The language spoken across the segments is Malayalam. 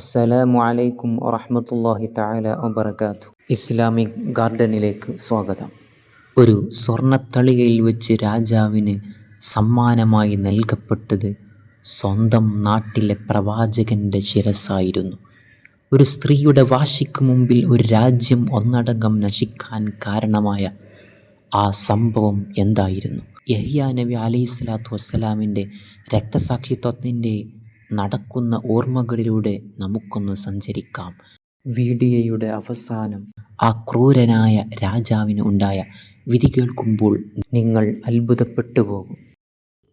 അസ്സലാമു അലൈക്കും വറഹമത്തല്ലാഹി തആല വബറകാതു ഇസ്ലാമിക് ഗാർഡനിലേക്ക് സ്വാഗതം. ഒരു സ്വർണത്തളികയിൽ വെച്ച് രാജാവിന് സമ്മാനമായി നൽകപ്പെട്ടത് സ്വന്തം നാട്ടിലെ പ്രവാചകന്റെ ശിരസ്സായിരുന്നു ഒരു സ്ത്രീയുടെ വാശിക്ക് മുമ്പിൽ ഒരു രാജ്യം ഒന്നടങ്കം നശിക്കാൻ കാരണമായ ആ സംഭവം എന്തായിരുന്നു? യഹിയ നബി അലൈഹി സ്വലാത്തു വസ്സലാമിന്റെ രക്തസാക്ഷിത്വത്തിന്റെ നടക്കുന്ന ഓർമ്മകളിലൂടെ നമുക്കൊന്ന് സഞ്ചരിക്കാം. വീഡിയോയുടെ അവസാനം ആ ക്രൂരനായ രാജാവിന് ഉണ്ടായ വിധി കേൾക്കുമ്പോൾ നിങ്ങൾ അത്ഭുതപ്പെട്ടു പോകും.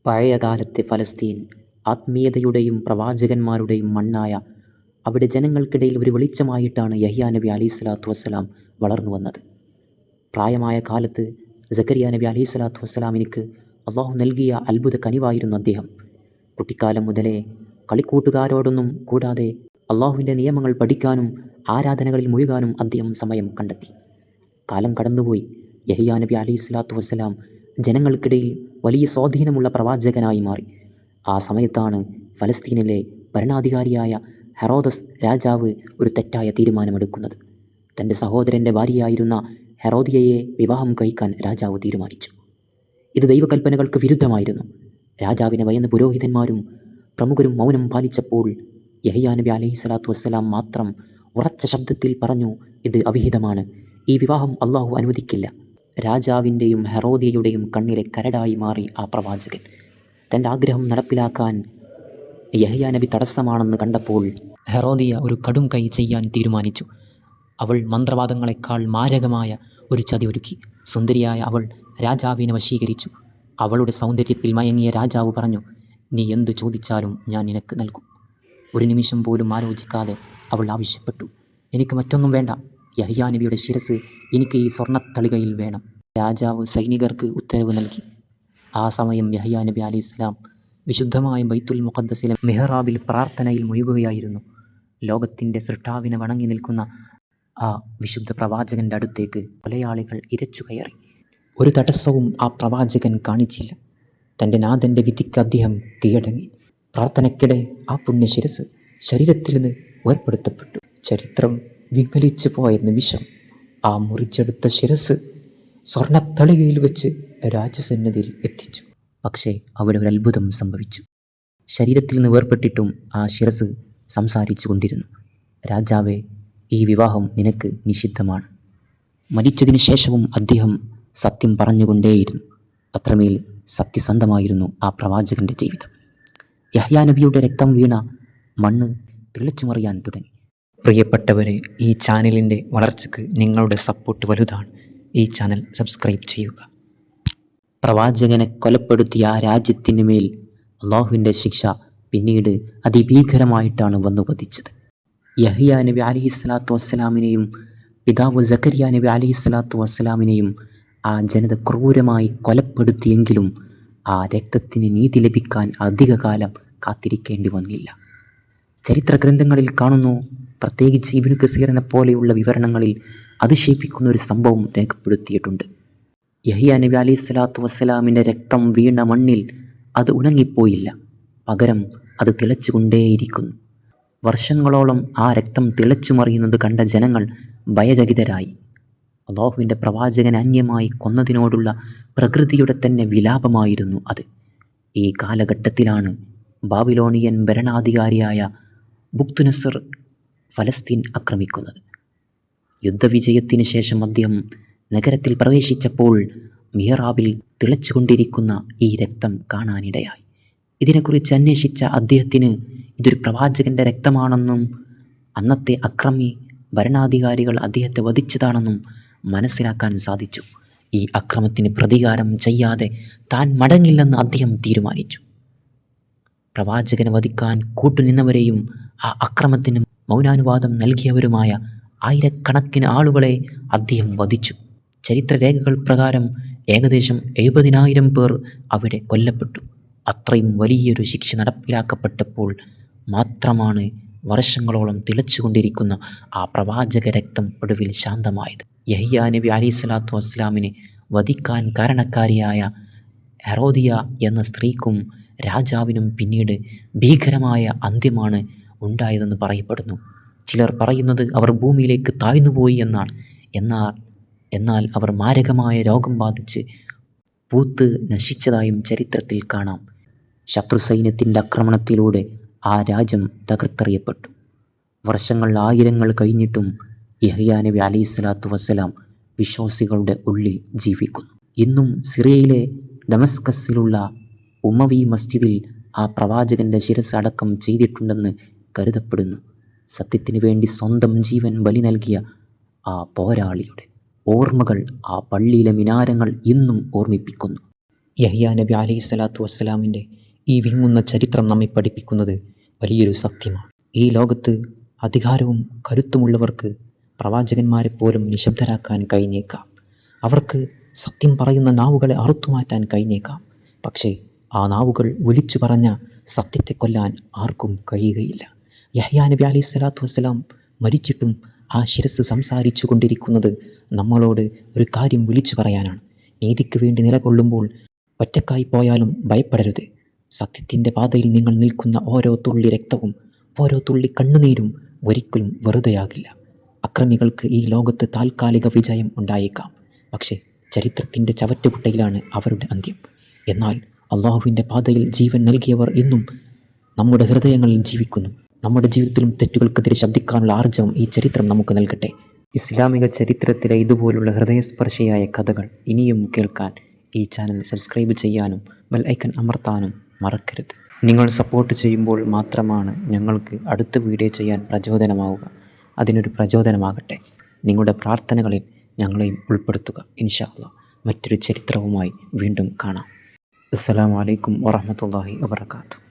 പഴയകാലത്തെ ഫലസ്തീൻ ആത്മീയതയുടെയും പ്രവാചകന്മാരുടെയും മണ്ണായ അവിടെ ജനങ്ങൾക്കിടയിൽ ഒരു വെളിച്ചമായിട്ടാണ് യഹിയ നബി അലൈഹി സ്വലാത്തു വസ്സലാം വളർന്നു വന്നത്. പ്രായമായ കാലത്ത് ജക്കരിയ നബി അലൈഹി സ്വലാത്തു വസ്സലാമിനിക്ക് അള്ളാഹു നൽകിയ അത്ഭുത കനിവായിരുന്നു അദ്ദേഹം. കുട്ടിക്കാലം മുതലേ കളിക്കൂട്ടുകാരോടൊന്നും കൂടാതെ അള്ളാഹുവിന്റെ നിയമങ്ങൾ പഠിക്കാനും ആരാധനകളിൽ മുഴുകാനും അദ്ദേഹം സമയം കണ്ടെത്തി. കാലം കടന്നുപോയി. യഹിയാ നബി അലൈഹി സ്വലാത്തു വസ്സലാം ജനങ്ങൾക്കിടയിൽ വലിയ സ്വാധീനമുള്ള പ്രവാചകനായി മാറി. ആ സമയത്താണ് ഫലസ്തീനിലെ ഭരണാധികാരിയായ ഹെറോദസ് രാജാവ് ഒരു തെറ്റായ തീരുമാനമെടുക്കുന്നത്. തന്റെ സഹോദരന്റെ ഭാര്യയായിരുന്ന ഹെറോദിയയെ വിവാഹം കഴിക്കാൻ രാജാവ് തീരുമാനിച്ചു. ഇത് ദൈവകൽപ്പനകൾക്ക് വിരുദ്ധമായിരുന്നു. രാജാവിനെ ഭയന്ന് പുരോഹിതന്മാരും പ്രമുഖരും മൗനം പാലിച്ചപ്പോൾ യഹയാ നബി അലൈഹി സ്വലാത്തു വസ്സലാം മാത്രം ഉറച്ച ശബ്ദത്തിൽ പറഞ്ഞു ഇത് അവിഹിതമാണ്. ഈ വിവാഹം അള്ളാഹു അനുവദിക്കില്ല. രാജാവിന്റെയും ഹെറോദിയയുടെയും കണ്ണിലെ കരടായി മാറി ആ പ്രവാചകൻ. തന്റെ ആഗ്രഹം നടപ്പിലാക്കാൻ യഹയാ നബി തടസ്സമാണെന്ന് കണ്ടപ്പോൾ ഹെറോദിയ ഒരു കടും കൈ ചെയ്യാൻ തീരുമാനിച്ചു. അവൾ മന്ത്രവാദങ്ങളെക്കാൾ മാരകമായ ഒരു ചതി ഒരുക്കി. സുന്ദരിയായ അവൾ രാജാവിനെ വശീകരിച്ചു. അവളുടെ സൗന്ദര്യത്തിൽ മയങ്ങിയ രാജാവ് പറഞ്ഞു നീ എന്ത് ചോദിച്ചാലും ഞാൻ നിനക്ക് നൽകും. ഒരു നിമിഷം പോലും ആലോചിക്കാതെ അവൾ ആവശ്യപ്പെട്ടു. എനിക്ക് മറ്റൊന്നും വേണ്ട. യഹിയാ നബിയുടെ ശിരസ് എനിക്ക് ഈ സ്വർണത്തളികയിൽ വേണം. രാജാവ് സൈനികർക്ക് ഉത്തരവ് നൽകി. ആ സമയം യഹിയാ നബി അലി ഇസ്ലാം വിശുദ്ധമായ ബൈത്തുൽ മുഖദ്ദസിലെ മെഹ്റാബിൽ പ്രാർത്ഥനയിൽ മുഴുകുകയായിരുന്നു. ലോകത്തിന്റെ സൃഷ്ടാവിനെ വണങ്ങി നിൽക്കുന്ന ആ വിശുദ്ധ പ്രവാചകന്റെ അടുത്തേക്ക് കൊലയാളികൾ ഇരച്ചു കയറി. ഒരു തടസ്സവും ആ പ്രവാചകൻ കാണിച്ചില്ല. തന്റെ നാഥന്റെ വിധിക്ക് അദ്ദേഹം കീഴടങ്ങി. പ്രാർത്ഥനയ്ക്കിടെ ആ പുണ്യശിരസ് ശരീരത്തിൽ നിന്ന് വേർപ്പെടുത്തപ്പെട്ടു ചരിത്രം വിങ്ങലിച്ചു പോയ നിമിഷം ആ മുറിച്ചെടുത്ത ശിരസ് സ്വർണത്തളികയിൽ വെച്ച് രാജസന്നിധിയിൽ എത്തിച്ചു. പക്ഷേ അവിടെ ഒരു അത്ഭുതം സംഭവിച്ചു. ശരീരത്തിൽ നിന്ന് വേർപ്പെട്ടിട്ടും ആ ശിരസ് സംസാരിച്ചു കൊണ്ടിരുന്നു. രാജാവെ ഈ വിവാഹം നിനക്ക് നിഷിദ്ധമാണ്. മരിച്ചതിന് ശേഷവും അദ്ദേഹം സത്യം പറഞ്ഞുകൊണ്ടേയിരുന്നു. അത്രമേൽ സത്യസന്ധമായിരുന്നു ആ പ്രവാചകന്റെ ജീവിതം. യഹ്യാ നബിയുടെ രക്തം വീണ മണ്ണ് തിളച്ചുമറിയാൻ തുടങ്ങി. പ്രിയപ്പെട്ടവരെ ഈ ചാനലിന്റെ വളർച്ചയ്ക്ക് നിങ്ങളുടെ സപ്പോർട്ട് വലുതാണ്. ഈ ചാനൽ സബ്സ്ക്രൈബ് ചെയ്യുക. പ്രവാചകനെ കൊലപ്പെടുത്തിയ ആ രാജ്യത്തിന് മേൽ അള്ളാഹുവിന്റെ ശിക്ഷ പിന്നീട് അതിഭീകരമായിട്ടാണ് വന്നു പതിച്ചത്. യഹിയ നബി അലഹി സ്വലാത്തു വസ്സലാമിനെയും പിതാവ് ജക്കരിയ നബി അലഹി സ്വലാത്തു വസ്സലാമിനെയും ആ ജനത ക്രൂരമായി കൊലപ്പെടുത്തിയെങ്കിലും ആ രക്തത്തിന് നീതി ലഭിക്കാൻ അധികകാലം കാത്തിരിക്കേണ്ടി വന്നില്ല. ചരിത്ര ഗ്രന്ഥങ്ങളിൽ കാണുന്നു പ്രത്യേകിച്ച് ഇബിനു കസീറിനെ പോലെയുള്ള വിവരണങ്ങളിൽ അതിശയിപ്പിക്കുന്ന ഒരു സംഭവം രേഖപ്പെടുത്തിയിട്ടുണ്ട്. യഹിയ നബി അലി സ്വലാത്തു വസ്സലാമിന്റെ രക്തം വീണ മണ്ണിൽ അത് ഉണങ്ങിപ്പോയില്ല. പകരം അത് തിളച്ചുകൊണ്ടേയിരിക്കുന്നു. വർഷങ്ങളോളം ആ രക്തം തിളച്ചു മറിയുന്നത് കണ്ട ജനങ്ങൾ ഭയചകിതരായി. അള്ളാഹുവിന്റെ പ്രവാചകനെ അന്യമായി കൊന്നതിനോടുള്ള പ്രകൃതിയുടെ തന്നെ വിലാപമായിരുന്നു അത്. ഈ കാലഘട്ടത്തിലാണ് ബാബിലോണിയൻ ഭരണാധികാരിയായ ബുക്തുനസർ ഫലസ്തീൻ ആക്രമിക്കുന്നത്. യുദ്ധവിജയത്തിന് ശേഷം അദ്ദേഹം നഗരത്തിൽ പ്രവേശിച്ചപ്പോൾ മിഹറാബിൽ തിളച്ചുകൊണ്ടിരിക്കുന്ന ഈ രക്തം കാണാനിടയായി. ഇതിനെക്കുറിച്ച് അന്വേഷിച്ച അദ്ദേഹത്തിന് ഇതൊരു പ്രവാചകന്റെ രക്തമാണെന്നും അന്നത്തെ അക്രമി ഭരണാധികാരികൾ അദ്ദേഹത്തെ വധിച്ചതാണെന്നും മനസ്സിലാക്കാൻ സാധിച്ചു. ഈ അക്രമത്തിന് പ്രതികാരം ചെയ്യാതെ താൻ മടങ്ങില്ലെന്ന് അദ്ദേഹം തീരുമാനിച്ചു. പ്രവാചകനെ വധിക്കാൻ കൂട്ടുനിന്നവരെയും ആ അക്രമത്തിന് മൗനാനുവാദം നൽകിയവരുമായ ആയിരക്കണക്കിന് ആളുകളെ അദ്ദേഹം വധിച്ചു. ചരിത്രരേഖകൾ പ്രകാരം ഏകദേശം എഴുപതിനായിരം പേർ അവിടെ കൊല്ലപ്പെട്ടു. അത്രയും വലിയൊരു ശിക്ഷ നടപ്പിലാക്കപ്പെട്ടപ്പോൾ മാത്രമാണ് വർഷങ്ങളോളം തിളച്ചുകൊണ്ടിരിക്കുന്ന ആ പ്രവാചക രക്തം ഒടുവിൽ ശാന്തമായത്. യഹിയ നബി അലി സ്വലാത്തു വസ്സലാമിനെ വധിക്കാൻ കാരണക്കാരിയായ ഹെറോദിയ എന്ന സ്ത്രീക്കും രാജാവിനും പിന്നീട് ഭീകരമായ അന്ത്യമാണ് ഉണ്ടായതെന്ന് പറയപ്പെടുന്നു. ചിലർ പറയുന്നത് അവർ ഭൂമിയിലേക്ക് താഴ്ന്നുപോയി എന്നാണ്. എന്നാൽ എന്നാൽ അവർ മാരകമായ രോഗം ബാധിച്ച് പൂത്ത് നശിച്ചതായും ചരിത്രത്തിൽ കാണാം. ശത്രു സൈന്യത്തിന്റെ ആക്രമണത്തിലൂടെ ആ രാജ്യം തകർത്തെറിയപ്പെട്ടു. വർഷങ്ങൾ ആയിരങ്ങൾ കഴിഞ്ഞിട്ടും യഹ്യാ നബി അലൈഹി സ്വലാത്തു വസ്സലാം വിശ്വാസികളുടെ ഉള്ളിൽ ജീവിക്കുന്നു. ഇന്നും സിറിയയിലെ ദമസ്കസിലുള്ള ഉമവി മസ്ജിദിൽ ആ പ്രവാചകന്റെ ശിരസ് അടക്കം ചെയ്തിട്ടുണ്ടെന്ന് കരുതപ്പെടുന്നു. സത്യത്തിന് വേണ്ടി സ്വന്തം ജീവൻ ബലി നൽകിയ ആ പോരാളിയുടെ ഓർമ്മകൾ ആ പള്ളിയിലെ മിനാരങ്ങൾ ഇന്നും ഓർമ്മിപ്പിക്കുന്നു. യഹ്യാ നബി അലൈഹി സ്വലാത്തു വസ്സലാമിന്റെ ഈ വിങ്ങുന്ന ചരിത്രം നമ്മെ പഠിപ്പിക്കുന്നത് വലിയൊരു സത്യമാണ്. ഈ ലോകത്ത് അധികാരവും കരുത്തുമുള്ളവർക്ക് പ്രവാചകന്മാരെ പോലും നിശബ്ദരാക്കാൻ കഴിഞ്ഞേക്കാം. അവർക്ക് സത്യം പറയുന്ന നാവുകളെ അറുത്തുമാറ്റാൻ കഴിഞ്ഞേക്കാം. പക്ഷേ ആ നാവുകൾ വിളിച്ചു പറഞ്ഞ സത്യത്തെ കൊല്ലാൻ ആർക്കും കഴിയുകയില്ല. യഹ്യാ നബി അലൈഹി സ്വലാത്തു വസ്സലാം മരിച്ചിട്ടും ആ ശിരസ് സംസാരിച്ചു കൊണ്ടിരിക്കുന്നത് നമ്മളോട് ഒരു കാര്യം വിളിച്ചു പറയാനാണ്. നീതിക്ക് വേണ്ടി നിലകൊള്ളുമ്പോൾ ഒറ്റക്കായി പോയാലും ഭയപ്പെടരുത്. സത്യത്തിന്റെ പാതയിൽ നിങ്ങൾ നിൽക്കുന്ന ഓരോ തുള്ളി രക്തവും ഓരോ തുള്ളി കണ്ണുനീരും ഒരിക്കലും വെറുതെയാകില്ല. അക്രമികൾക്ക് ഈ ലോകത്ത് താൽക്കാലിക വിജയം ഉണ്ടായേക്കാം. പക്ഷേ ചരിത്രത്തിന്റെ ചവറ്റുകുട്ടയിലാണ് അവരുടെ അന്ത്യം. എന്നാൽ അള്ളാഹുവിന്റെ പാതയിൽ ജീവൻ നൽകിയവർ ഇന്നും നമ്മുടെ ഹൃദയങ്ങളിൽ ജീവിക്കുന്നു. നമ്മുടെ ജീവിതത്തിലും തെറ്റുകൾക്കെതിരെ ശബ്ദിക്കാനുള്ള ആർജവം ഈ ചരിത്രം നമുക്ക് നൽകട്ടെ. ഇസ്ലാമിക ചരിത്രത്തിലെ ഇതുപോലുള്ള ഹൃദയസ്പർശിയായ കഥകൾ ഇനിയും കേൾക്കാൻ ഈ ചാനൽ സബ്സ്ക്രൈബ് ചെയ്യാനും ബെൽ ഐക്കൺ അമർത്താനും മറക്കരുത്. നിങ്ങൾ സപ്പോർട്ട് ചെയ്യുമ്പോൾ മാത്രമാണ് ഞങ്ങൾക്ക് അടുത്ത വീഡിയോ ചെയ്യാൻ പ്രചോദനമാവുക. അതിനൊരു പ്രചോദനമാകട്ടെ. നിങ്ങളുടെ പ്രാർത്ഥനകളിൽ ഞങ്ങളെയും ഉൾപ്പെടുത്തുക. ഇൻഷാ അള്ളാ മറ്റൊരു ചരിത്രവുമായി വീണ്ടും കാണാം. അസ്സാം വലൈക്കും വറഹ്മത്തുള്ളാഹി വബർക്കാത്തു